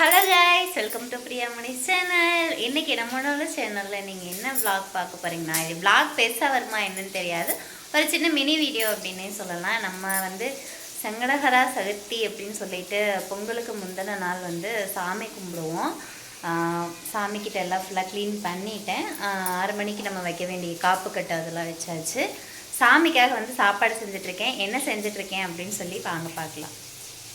Hello guys welcome to Priyamani channel இன்றைக்கி நம்மளோட சேனலில் நீங்கள் என்ன ப்ளாக் பார்க்க போகிறீங்கண்ணா இது ப்ளாக் பெருசாக வருமா என்னன்னு தெரியாது. ஒரு சின்ன மினி வீடியோ அப்படின்னே சொல்லலாம். நம்ம வந்து சங்கடகரா சதுர்த்தி அப்படின்னு சொல்லிட்டு பொங்கலுக்கு முந்தின நாள் வந்து சாமி கும்பிடுவோம். சாமிக்கிட்ட எல்லாம் ஃபுல்லாக க்ளீன் பண்ணிட்டேன். ஆறு மணிக்கு நம்ம வைக்க வேண்டிய காப்பு கட்டு அதெல்லாம் வச்சாச்சு. சாமிக்காக வந்து சாப்பாடு செஞ்சுட்ருக்கேன் என்ன செஞ்சுட்ருக்கேன் அப்படின்னு சொல்லி வாங்க பார்க்கலாம்.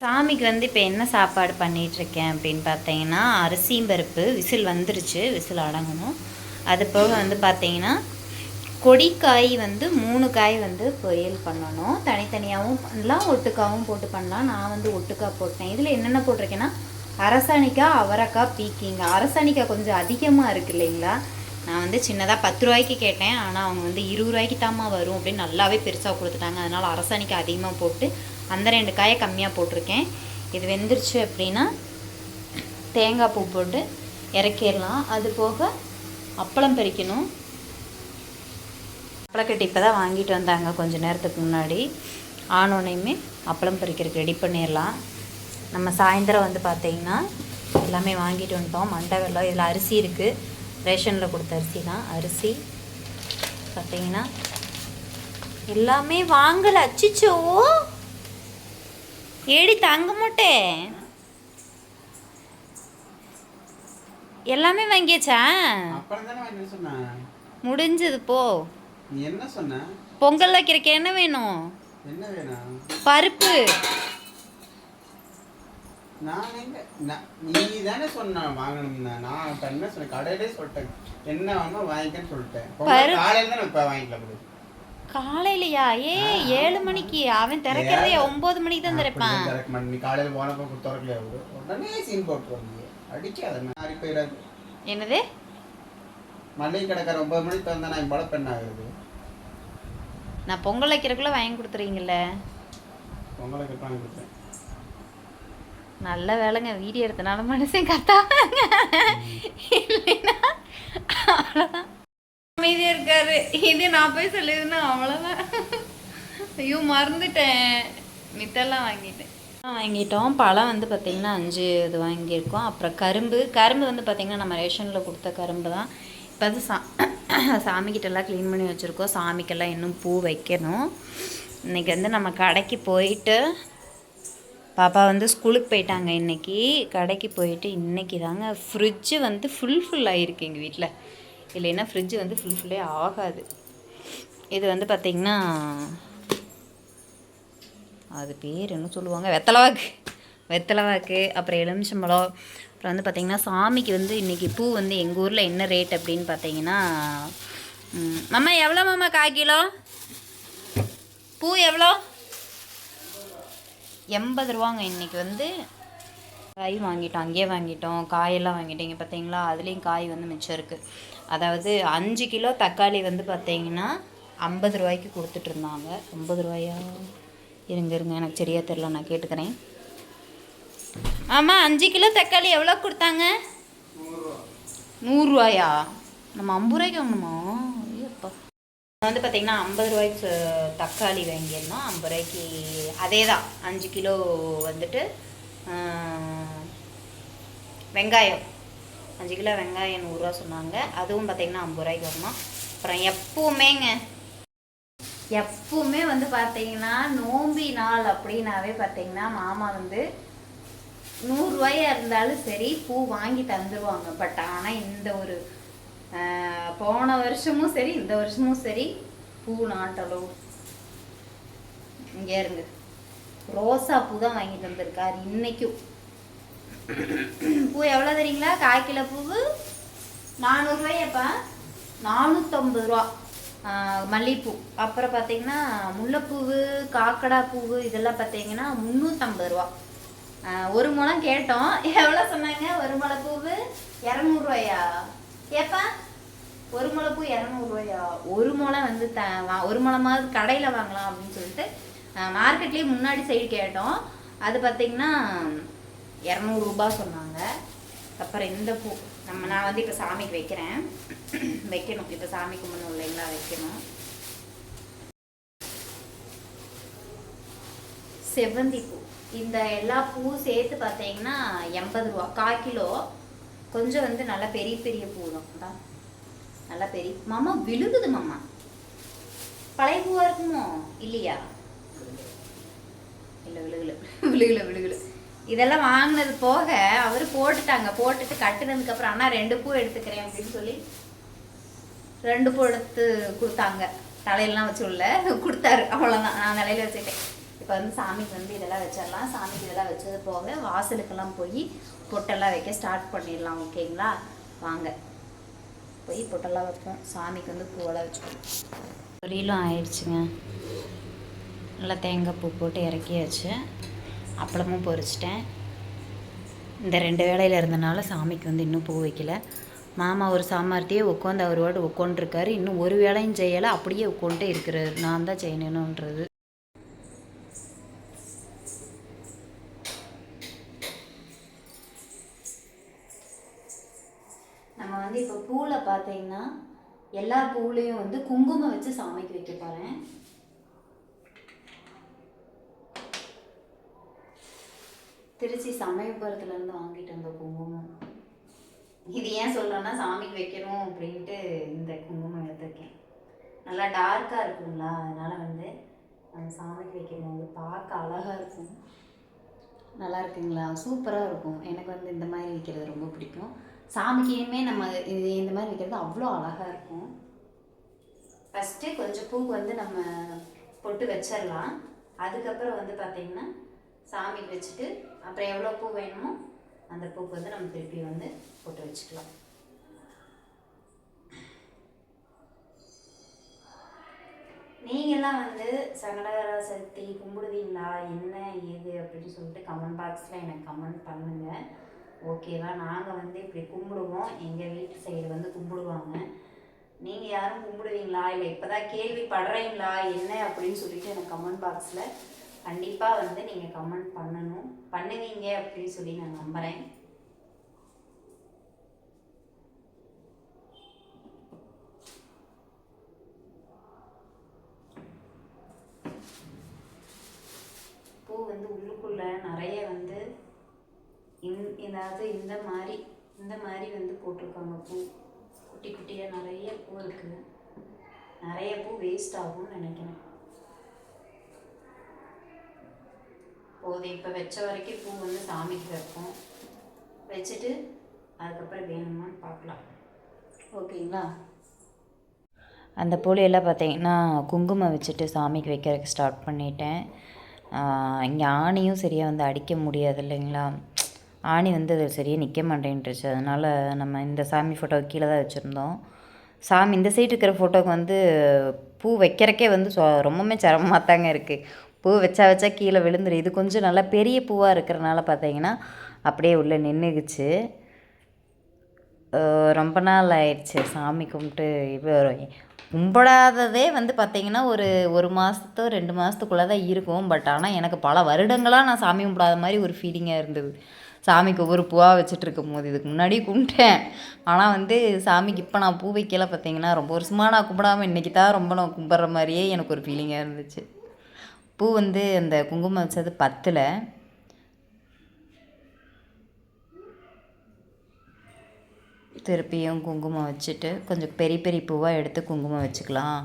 சாமிக்கு வந்து இப்போ என்ன சாப்பாடு பண்ணிகிட்ருக்கேன் அப்படின்னு பார்த்தீங்கன்னா அரிசியும் பருப்பு விசில் வந்துருச்சு விசில் அடங்கணும். அது போக வந்து பார்த்தீங்கன்னா கொடிக்காய் வந்து மூணு காய் வந்து பொரியல் பண்ணணும். தனித்தனியாகவும் பண்ணலாம் ஒட்டுக்காவும் போட்டு பண்ணலாம். நான் வந்து ஒட்டுக்காய் போட்டேன். இதில் என்னென்ன போட்டிருக்கேன்னா அரசாணிக்காய் அவரைக்காய் பீக்கிங்க. அரசாணிக்காய் கொஞ்சம் அதிகமாக இருக்கு இல்லைங்களா? நான் வந்து சின்னதாக பத்து ரூபாய்க்கு கேட்டேன். ஆனால் அவங்க வந்து இருபது ரூபாய்க்கு தாம்மா வரும் அப்படின்னு நல்லாவே பெருசாக கொடுத்துட்டாங்க. அதனால் அரசாணிக்காய் அதிகமாக போட்டு அந்த ரெண்டு காயை கம்மியாக போட்டிருக்கேன். இது வெந்துருச்சு அப்படின்னா தேங்காய் பூ போட்டு இறக்கிடலாம். அது போக அப்பளம் பறிக்கணும். அப்பளக்கட்டு இப்போ தான் வாங்கிட்டு வந்தாங்க கொஞ்சம் நேரத்துக்கு முன்னாடி. ஆனோனையுமே அப்பளம் பறிக்கிறதுக்கு ரெடி பண்ணிடலாம். நம்ம சாயந்தரம் வந்து பார்த்தீங்கன்னா எல்லாமே வாங்கிட்டு வந்துட்டோம். மண்டை வெள்ளம் இதில் அரிசி இருக்குது ரேஷனில் கொடுத்த அரிசி தான். அரிசி பார்த்தீங்கன்னா எல்லாமே வாங்கல. அச்சிச்சோ! ஏடி தங்க மாட்டேன். எல்லாமே வாங்கியாச்சா? வாங்கி முடிஞ்சது போ. என்ன சொன்ன? பொங்கல் வைக்கிறக்கு என்ன வேணும்? என்ன வேணும்? பருப்பு. நான் எங்க நான் நீ தானே சொன்ன வாங்கணும்னா. நான் இப்ப என்ன சொன்னேன் கடையிலே சொல்லிட்டேன். என்ன வேணுமோ வாங்கிக்கன்னு சொல்லிட்டேன். பரு- பொங்கல் காலையில தான் இப்போ வாங்கிக்கலாம் கொடு காலையிலையா? ஏ ஏழு மணிக்கு. அவன் திறக்கிறதே ஒன்பது மணிக்கு தான் திறப்பான். திறக்க. நீ காலையில போனப்போ திறக்கலையா? உடனே சீன் போட்டுருவாங்க அடிக்காத மாறி போயிடாது. என்னது? மளிகை கடைக்கார ஒன்பது மணிக்கு திறந்தா நான் பல பெண் ஆகுது நான் பொங்கல் வைக்கிறதுக்குள்ள வாங்கி கொடுத்துறீங்கல்ல? பொங்கலுக்கு வாங்கி கொடுத்தேன் நல்ல வேலைங்க. வீடியோ எடுத்தனால மனுஷன் கத்தாங்க இல்லைன்னா அவ்வளோதான் அமைதியாக இருக்காரு. இது நான் போய் சொல்லியிருந்தேன் அவ்வளோதான் ஐயோ மறந்துட்டேன். மித்தெல்லாம் வாங்கிட்டேன். வாங்கிட்டோம். பழம் வந்து பார்த்திங்கன்னா அஞ்சு இது வாங்கியிருக்கோம். அப்புறம் கரும்பு. கரும்பு வந்து பார்த்திங்கன்னா நம்ம ரேஷனில் கொடுத்த கரும்பு தான். இப்போ அது சா சாமிக்கிட்டெல்லாம் க்ளீன் பண்ணி வச்சுருக்கோம். சாமிக்கெல்லாம் இன்னும் பூ வைக்கணும். இன்றைக்கி வந்து நம்ம கடைக்கு போயிட்டு பாப்பா வந்து ஸ்கூலுக்கு போயிட்டாங்க இன்னைக்கு. கடைக்கு போயிட்டு இன்றைக்கி தாங்க ஃப்ரிட்ஜு வந்து ஃபுல் ஃபுல் ஆகிருக்கு எங்கள் வீட்டில் இல்லைன்னா ஃப்ரிட்ஜு வந்து ஃபுல் ஃபுல்லே ஆகாது. இது வந்து பார்த்திங்கன்னா அது பேர் என்ன சொல்லுவாங்க? வெத்தலவாக்கு. வெத்தலவாக்கு அப்புறம் எலுமிச்சம்பழம் அப்புறம் வந்து பார்த்திங்கன்னா சாமிக்கு வந்து இன்றைக்கி பூ வந்து எங்கள் ஊரில் என்ன ரேட் அப்படின்னு பார்த்தீங்கன்னா மாமா எவ்வளோ மாமா கால் கிலோ? பூ எவ்வளோ? எண்பது ரூபாங்க இன்றைக்கி வந்து. காய் வாங்கிட்டோம் அங்கேயே வாங்கிட்டோம் காயெல்லாம் வாங்கிட்டீங்க பார்த்தீங்களா அதுலேயும் காய் வந்து மிச்சம் இருக்குது அதாவது அஞ்சு கிலோ தக்காளி வந்து பார்த்தீங்கன்னா ஐம்பது ரூபாய்க்கு கொடுத்துட்ருந்தாங்க ஐம்பது ரூபாயா? இருங்க இருங்க. எனக்கு சரியா தெரில நான் கேட்டுக்கிறேன். ஆமாம் அஞ்சு கிலோ தக்காளி எவ்வளோ கொடுத்தாங்க? நூறுரூவாயா நம்ம ஐம்பது ரூபாய்க்கு வாங்கணுமா? ஐயப்பா. வந்து பார்த்திங்கன்னா ஐம்பது ரூபாய்க்கு தக்காளி வாங்கியிருந்தோம். ஐம்பது ரூபாய்க்கு அதே தான் அஞ்சு கிலோ வந்துட்டு வெங்காயம். அஞ்சு கிலோ வெங்காயம் நூறுரூவா சொன்னாங்க. அதுவும் பார்த்திங்கன்னா ஐம்பது ரூபாய்க்கு வரணும். அப்புறம் எப்பவுமேங்க எப்பவுமே வந்து பார்த்தீங்கன்னா நோம்பி நாள் அப்படின்னாவே பார்த்தீங்கன்னா மாமா வந்து நூறுரூவாயா இருந்தாலும் சரி பூ வாங்கி தந்துடுவாங்க பட் ஆனால் இந்த ஒரு போன வருஷமும் சரி இந்த வருஷமும் சரி பூ நாட்டலும் இங்கே இருங்க. ரோசா பூ தான் வாங்கி தந்திருக்காரு இன்னைக்கும். பூ எவ்வளோ தெரியுங்களா? கால் கிலோ பூவு நானூறுரூவாயப்பா நானூற்றம்பது ரூபா. மல்லிகைப்பூ அப்புறம் பார்த்தீங்கன்னா முல்லைப்பூவு காக்கடா பூவு இதெல்லாம் பார்த்தீங்கன்னா முந்நூற்றம்பது ரூபா. ஒரு முளம் கேட்டோம். எவ்வளோ சொன்னாங்க? ஒரு முளை பூவு இரநூறுவாயா ஏப்பா ஒரு முளை பூ இரநூறுவாயா ஒரு முளை வந்து த ஒரு முளமாவது கடையில் வாங்கலாம் அப்படின்னு சொல்லிட்டு மார்க்கெட்லேயே முன்னாடி சைடு கேட்டோம். அது பார்த்தீங்கன்னா இரநூறுபா சொன்னாங்க. அப்புறம் இந்த பூ நம்ம நான் வந்து இப்போ சாமிக்கு வைக்கிறேன். வைக்கணும். இப்போ சாமி கும்பிடணும். இல்லைங்களா வைக்கணும். செவ்வந்தி பூ. இந்த எல்லா பூவும் சேர்த்து பார்த்தீங்கன்னா எண்பது ரூபா. கால் கிலோ. கொஞ்சம் வந்து நல்லா பெரிய பெரிய பூ தான். நல்லா பெரிய மாமா விழுகுது மாமா. பழைய பூவா இருக்குமோ? இல்லையா? இல்லை விழுகல. விழுகல விழுகல. இதெல்லாம் வாங்கினது போக அவர் போட்டுட்டாங்க. போட்டுட்டு கட்டுனதுக்கு அப்புறம் ரெண்டு பூ எடுத்துக்கிறேன் அப்படின்னு சொல்லி ரெண்டு பூ எடுத்து கொடுத்தாங்க. தலையெல்லாம் வச்சு உள்ள கொடுத்தாரு. அவ்வளோதான் நான் தலையில வச்சுட்டேன் இப்போ வந்து சாமிக்கு வந்து இதெல்லாம் வச்சிடலாம். சாமிக்கு இதெல்லாம் வச்சது போக வாசலுக்கெல்லாம் போய் பொட்டெல்லாம் வைக்க ஸ்டார்ட் பண்ணிடலாம் ஓகேங்களா? வாங்க. போய் பொட்டெல்லாம் வைப்போம். சாமிக்கு வந்து பூவெல்லாம் வச்சுக்கணும். பொரியலும் ஆயிடுச்சுங்க. நல்லா தேங்காய் பூ போட்டு இறக்கியாச்சு. அப்பளமும் பொரிச்சிட்டேன். இந்த ரெண்டு வேலையில் இருந்தனால சாமிக்கு வந்து இன்னும் பூ வைக்கல. மாமா ஒரு சாமர்த்தியே உட்காந்து அவர் உட்காந்துருக்காரு இன்னும் ஒரு வேலையும் செய்யலை. அப்படியே உட்காந்துட்டே இருக்கிறாரு. நான் தான் செய்யணுன்றது நம்ம வந்து இப்போ பூவில் பார்த்தீங்கன்னா எல்லா பூவிலையும் வந்து குங்குமம் வச்சு சாமிக்கு வைக்க போகிறேன் திருச்சி சமயபுரத்துலேருந்து வாங்கிட்டு வந்த குங்குமம். இது ஏன் சொல்கிறேன்னா சாமிக்கு வைக்கணும் அப்படின்ட்டு இந்த குங்குமம் எடுத்திருக்கேன். நல்லா டார்க்காக இருக்குங்களா அதனால் வந்து அந்த சாமிக்கு வைக்கும்போது பார்க்க அழகாக இருக்கும். நல்லா இருக்குங்களா? சூப்பராக இருக்கும். எனக்கு வந்து இந்த மாதிரி வைக்கிறது ரொம்ப பிடிக்கும். சாமிக்கையுமே நம்ம இது இந்த மாதிரி வைக்கிறது அவ்வளோ அழகாக இருக்கும். ஃபஸ்ட்டு கொஞ்சம் பூ வந்து நம்ம பொட்டு வச்சிடலாம். அதுக்கப்புறம் வந்து பார்த்திங்கன்னா சாமிக்கு வச்சுட்டு அப்புறம் எவ்வளோ பூ வேணுமோ அந்த பூக்கு வந்து நம்ம திருப்பி வந்து போட்டு வச்சுக்கலாம். நீங்கள்லாம் வந்து சங்கடகர சக்தி கும்பிடுவீங்களா? என்ன ஏது அப்படின்னு சொல்லிட்டு கமெண்ட் பாக்ஸில் எனக்கு கமெண்ட் பண்ணுங்கள் ஓகேவா நாங்கள் வந்து இப்படி கும்பிடுவோம். எங்கள் வீட்டு சைடு வந்து கும்பிடுவாங்க. நீங்கள் யாரும் கும்பிடுவீங்களா? இல்லை இப்போ தான் கேள்விப்படுறீங்களா? என்ன அப்படின்னு சொல்லிட்டு எனக்கு கமெண்ட் பாக்ஸில் கண்டிப்பாக வந்து நீங்கள் கமெண்ட் பண்ணணும். பண்ணுவீங்க அப்படின்னு சொல்லி நான் நம்புகிறேன் பூ வந்து உள்ளுக்குள்ள நிறைய வந்து இந் ஏதாவது இந்த மாதிரி இந்த மாதிரி வந்து போட்டிருக்காங்க பூ. குட்டி குட்டியாக நிறைய பூ இருக்குது நிறைய பூ வேஸ்ட் ஆகும்னு நினைக்கிறேன். போதும் இப்போ வச்ச வரைக்கும் பூ வந்து சாமிக்கு வைப்போம். வச்சுட்டு அதுக்கப்புறம் வேணுமான்னு பார்க்கலாம். ஓகேங்களா? அந்த பூலையெல்லாம் பார்த்தீங்கன்னா குங்குமம் வச்சுட்டு சாமிக்கு வைக்கிறதுக்கு ஸ்டார்ட் பண்ணிட்டேன். இங்கே ஆணியும் சரியாக வந்து அடிக்க முடியாது இல்லைங்களா? ஆணி வந்து அது சரியாக நிற்க மாட்டேன்ட்டுருச்சு அதனால் நம்ம இந்த சாமி ஃபோட்டோ கீழே தான் வச்சுருந்தோம். சாமி இந்த சைடு இருக்கிற ஃபோட்டோக்கு வந்து பூ வைக்கிறக்கே வந்து ரொம்பவுமே சிரமமாக தாங்க இருக்குது பூ வச்சா வச்சா கீழே விழுந்துடும் இது கொஞ்சம் நல்லா பெரிய பூவாக இருக்கிறனால பார்த்தீங்கன்னா அப்படியே உள்ளே நின்றுக்குச்சு ரொம்ப நாள் ஆயிடுச்சு சாமி கும்பிட்டு இப்போ கும்பிடாததே வந்து பார்த்தீங்கன்னா ஒரு ஒரு மாதத்தோ ரெண்டு மாதத்துக்குள்ளே தான் இருக்கும். பட் ஆனால் எனக்கு பல வருடங்களாக நான் சாமி கும்பிடாத மாதிரி ஒரு ஃபீலிங்காக இருந்தது. சாமிக்கு ஒவ்வொரு பூவாக வச்சுட்டு இருக்கும் போது இதுக்கு முன்னாடி கும்பிட்டேன். ஆனால் வந்து சாமிக்கு இப்போ நான் பூ வைக்கல பார்த்தீங்கன்னா ரொம்ப வருஷமாக நான் கும்பிடாமல் இன்றைக்கி தான் ரொம்ப நான் கும்பிட்ற மாதிரியே எனக்கு ஒரு ஃபீலிங்காக இருந்துச்சு. பூ வந்து அந்த குங்குமம் வச்சது பத்தில். திருப்பியும் குங்குமம் வச்சுட்டு கொஞ்சம் பெரிய பெரிய பூவாக எடுத்து குங்குமம் வச்சுக்கலாம்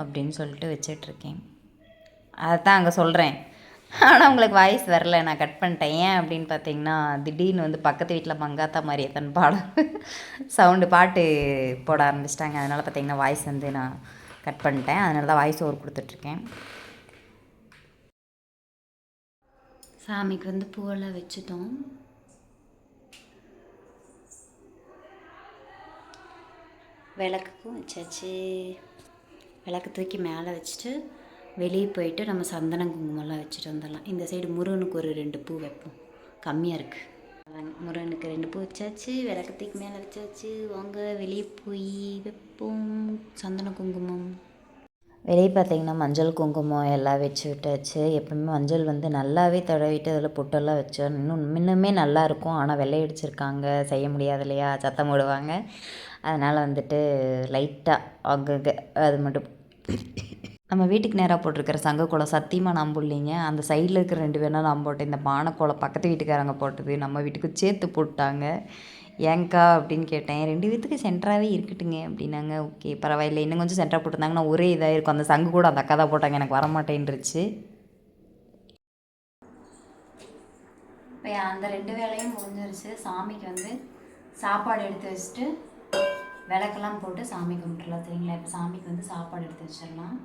அப்படின்னு சொல்லிட்டு வச்சிட்ருக்கேன். தான் அங்கே சொல்கிறேன் ஆனால் உங்களுக்கு வாய்ஸ் வரல நான் கட் பண்ணிட்டேன். ஏன் அப்படின்னு பார்த்தீங்கன்னா திடீர்னு வந்து பக்கத்து வீட்டில் மங்காத்தா மாதிரி தன் பாடம் சவுண்டு பாட்டு போட ஆரம்பிச்சிட்டாங்க. அதனால் பார்த்தீங்கன்னா வாய்ஸ் வந்து நான் கட் பண்ணிட்டேன். அதனால தான் வாய்ஸ் ஓவர் கொடுத்துட்ருக்கேன். சாமிக்கு வந்து பூவெல்லாம் வச்சுட்டோம். விளக்குக்கும் வச்சாச்சு. விளக்கு தூக்கி மேலே வச்சுட்டு வெளியே போயிட்டு நம்ம சந்தனம் குங்குமம்லாம் வச்சுட்டு வந்துடலாம். இந்த சைடு முருகனுக்கு ஒரு ரெண்டு பூ வைப்போம். கம்மியாக இருக்குது முருகனுக்கு ரெண்டு பூ வச்சாச்சு. விளக்கு தூக்கி மேலே வச்சாச்சு. வாங்க வெளியே போய் வைப்போம். சந்தன குங்குமம். வெளியே பார்த்தீங்கன்னா மஞ்சள் குங்குமம் எல்லாம் வச்சு விட்டாச்சு. எப்பவுமே மஞ்சள் வந்து நல்லாவே தடவிட்டு அதில் பொட்டெல்லாம் வச்சோம். இன்னும் இன்னுமே நல்லாயிருக்கும் ஆனால் வெள்ளை அடிச்சிருக்காங்க. செய்ய முடியாது இல்லையா? சத்தம் போடுவாங்க. அதனால் வந்துட்டு லைட்டாக அங்கங்கே அது மட்டும். நம்ம வீட்டுக்கு நேராக போட்டிருக்கிற சங்க குளம் சத்தியமாக நம்ப இல்லைங்க அந்த சைடில் இருக்கிற ரெண்டு பேர் நான் போட்டேன். இந்த பானைக்கோலம் பக்கத்து வீட்டுக்காரங்க போட்டது. நம்ம வீட்டுக்கு சேர்த்து போட்டாங்க. ஏங்க்கா அப்படின்னு கேட்டேன். ரெண்டு பேத்துக்கு சென்டராகவே இருக்கட்டுங்க அப்படின்னாங்க. ஓகே பரவாயில்ல. இன்னும் கொஞ்சம் சென்டராக போட்டிருந்தாங்கன்னா ஒரே இதாக இருக்கும். அந்த சங்கு கூட அந்த அக்கா தான் போட்டாங்க. எனக்கு வரமாட்டேன்ருச்சு இப்போ அந்த ரெண்டு வேலையும் முடிஞ்சிருச்சு. சாமிக்கு வந்து சாப்பாடு எடுத்து வச்சுட்டு விளக்கெல்லாம் போட்டு சாமி கும்பிட்டுலாம் சரிங்களா? இப்போ சாமிக்கு வந்து சாப்பாடு எடுத்து வச்சிடலாம்.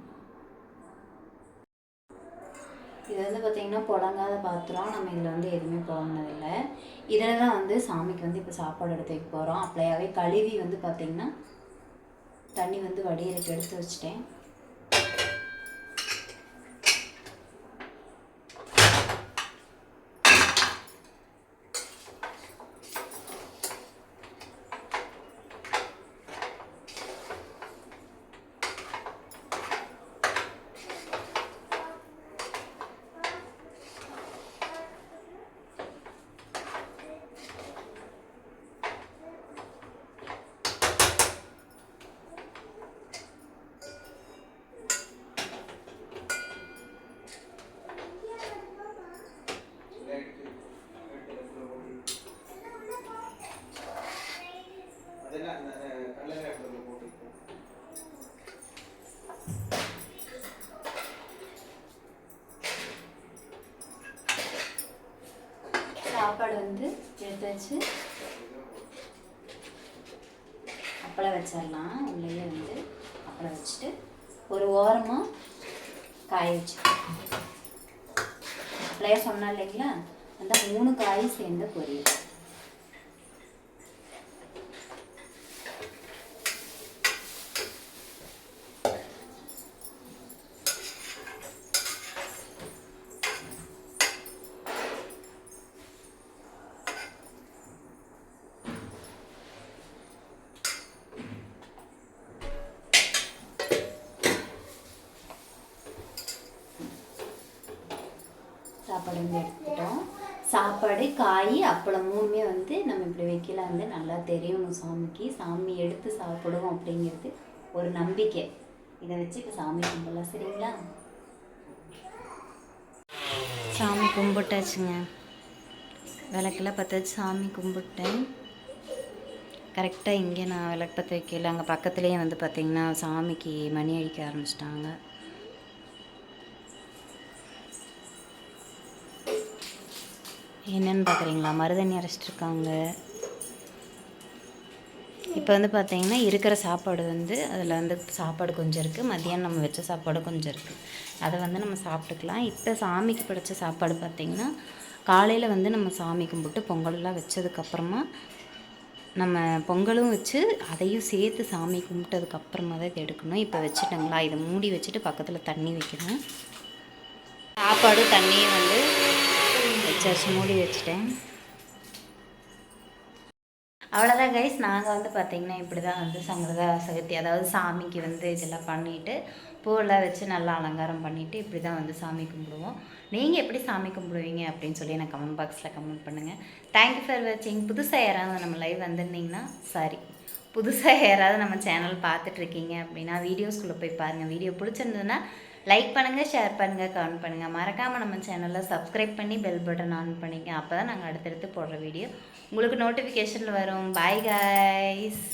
இது வந்து பார்த்திங்கன்னா புடங்காத பாத்திரம் நம்ம இதில் வந்து எதுவுமே புடங்கினதில்லை இதில் தான் வந்து சாமிக்கு வந்து இப்போ சாப்பாடு எடுத்து வைக்க போகிறோம். அப்படியாவே கழுவி வந்து பார்த்திங்கன்னா தண்ணி வந்து வடியலுக்கு எடுத்து வச்சிட்டேன் அதெல்லாம் அந்த கல்லறை இடத்துல போட்டுருக்கோம் சாப்பாடு வந்து எடுத்து வச்சு அப்பளம் வச்சிடலாம். உள்ளேயே வந்து அப்பளம் வச்சுட்டு ஒரு ஓரமாக காய வச்சுக்கலாம். அப்படியே சொன்னா இல்லைங்களா? அந்த மூணு காயும் சேர்ந்து பொரியல். சாப்பாடு எடுத்துக்கிட்டோம். சாப்பாடு காய் அப்பளம் மூணுமே வந்து நம்ம இப்படி வைக்கல. வந்து நல்லா தெரியணும் சாமிக்கு. சாமி எடுத்து சாப்பிடுவோம் அப்படிங்கிறது ஒரு நம்பிக்கை. இதை வச்சு இப்போ சாமி கும்பிடலாம். சரிங்களா? சாமி கும்பிட்டாச்சுங்க. விளக்கெல்லாம் பற்ற வச்சு சாமி கும்பிட்டேன். கரெக்டாக இங்கே நான் விளக்கு பற்ற வைக்கல. அங்கே பக்கத்துலேயே வந்து பார்த்திங்கன்னா சாமிக்கு மணி அடிக்க ஆரம்பிச்சிட்டாங்க. என்னென்னு பார்க்குறீங்களா மருதண்ணி அரைச்சிட்ருக்காங்க இப்போ வந்து பார்த்தீங்கன்னா இருக்கிற சாப்பாடு வந்து அதில் வந்து சாப்பாடு கொஞ்சம் இருக்குது மதியானம் நம்ம வச்ச சாப்பாடு கொஞ்சம் இருக்குது அதை வந்து நம்ம சாப்பிட்டுக்கலாம். இப்போ சாமிக்கு பிடிச்ச சாப்பாடு பார்த்திங்கன்னா காலையில் வந்து நம்ம சாமி கும்பிட்டு பொங்கல்லாம் வச்சதுக்கப்புறமா நம்ம பொங்கலும் வச்சு அதையும் சேர்த்து சாமி கும்பிட்டதுக்கப்புறமா தான் இதை எடுக்கணும். இப்போ வச்சுட்டோங்களா? இதை மூடி வச்சுட்டு பக்கத்தில் தண்ணி வைக்கணும் சாப்பாடு தண்ணியும் வந்து வச்சாச்சு மூடி வச்சுட்டேன். அவ்வளோதான் கைஸ் நாங்கள் வந்து பார்த்திங்கன்னா இப்படி தான் வந்து சங்கரதா சதுர்த்தி அதாவது சாமிக்கு வந்து இதெல்லாம் பண்ணிவிட்டு பூவெல்லாம் வச்சு நல்லா அலங்காரம் பண்ணிவிட்டு இப்படி தான் வந்து சாமி கும்பிடுவோம். நீங்கள் எப்படி சாமி கும்பிடுவீங்க அப்படின்னு சொல்லி எனக்கு கமெண்ட் பாக்ஸில் கமெண்ட் பண்ணுங்கள் தேங்க்யூ ஃபார் வாட்சிங் புதுசாக யாராவது நம்ம லைவ் வந்திருந்தீங்கன்னா சாரி புதுசாக யாராவது நம்ம சேனல் பார்த்துட்ருக்கீங்க அப்படின்னா வீடியோஸ்குள்ளே போய் பாருங்கள் வீடியோ பிடிச்சிருந்ததுன்னா லைக் பண்ணுங்கள் ஷேர் பண்ணுங்கள் கமெண்ட் பண்ணுங்கள் மறக்காமல் நம்ம சேனலில் சப்ஸ்கிரைப் பண்ணி பெல் பட்டன் ஆன் பண்ணிக்க அப்போ தான் நாங்கள் அடுத்தடுத்து போடுற வீடியோ உங்களுக்கு நோட்டிஃபிகேஷனில் வரும். Bye guys